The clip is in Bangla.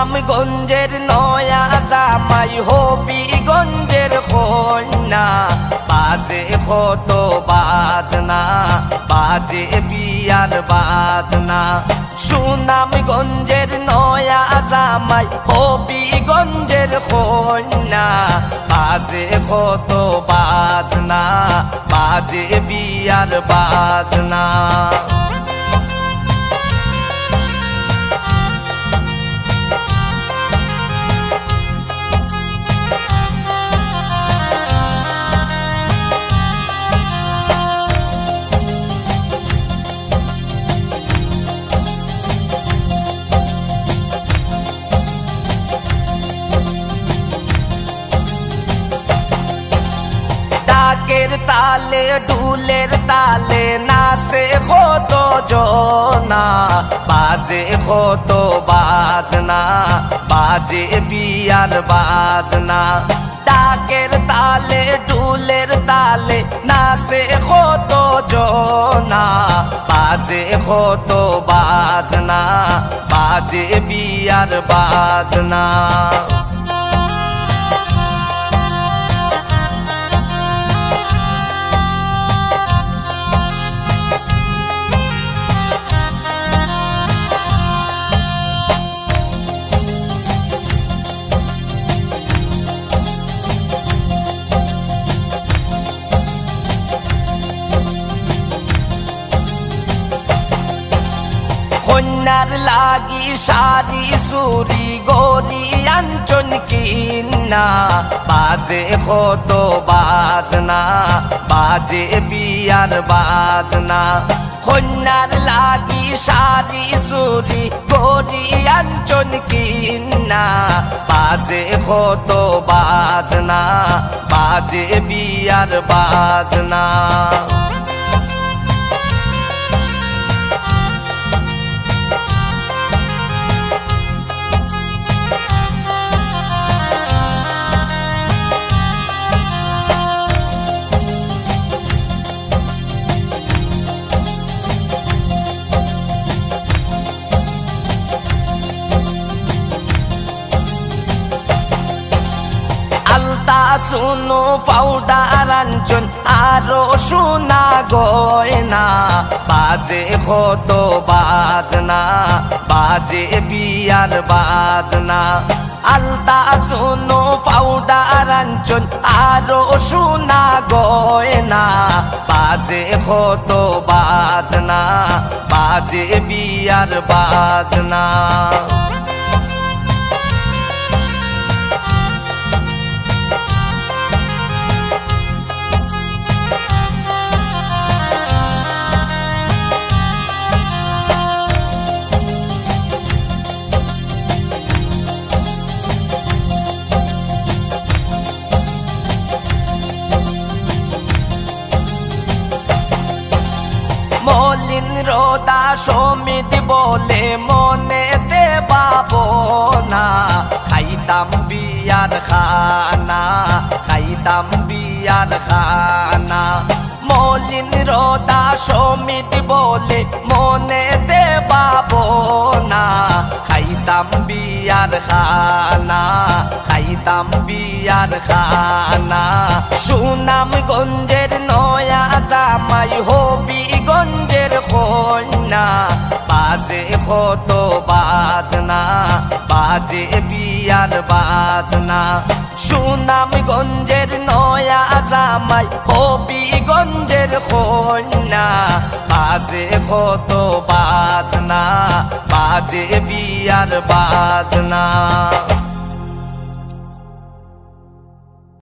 সুনামগঞ্জের নয়া জামাই হবি গঞ্জের কন্যা। বাজে কত বাজনা, বাজে বিয়ার বাজনা। সুনামগঞ্জের নয়া জামাই হবি গঞ্জের কন্যা। বাজে কত বাজনা, বাজে বিয়ার বাজনা। তালে ডুলের তালে নাচে কত জনা, বাজে কত বাজনা, বাজে বিয়ার বাজনা। ডাকের তালে ডুলের তালে নাচে কত জনা, বাজে কত বাজনা, বাজে বিয়ার বাজনা। কন্যার লাগি সারি সুরি গরি আঞ্চন কিন্না বাজে কত বাজনা, বাজে বিয়ার বাজনা। কন্যার লাগি সারি সুরি গরি আঞ্চন কিন্না বাজে কত বাজনা, বাজে বিয়ার বাজনা। শুনো পাউডার আঞ্চন আরও সোনা গয়না। বাজে কত বাজনা, বাজে বিয়ার বাজনা। আলতা শুনো পাউডার আঞ্চন আরও সোনা গয়না। বাজে কত বাজনা, বাজে বিয়ার বাজনা। সমিত বলে মনেতে পাবো না খাইতাম বিয়ার খানা, খাইতাম বিয়ার খানা। মলিন রোদা সমিত বলে মনেতে পাবো না খাইতাম বিয়ার খানা, খাইতাম বিয়ার খানা। সুনাম গঞ্জের নয়া জামাই গঞ্জের কন্যা বাজে কত বাজনা, বাজে বিয়ার বাজনা। সুনাম গঞ্জের নয়া জামাই হবি গঞ্জের কন্যা। বাজে কত বাজনা, বাজে বিয়ার বাজনা।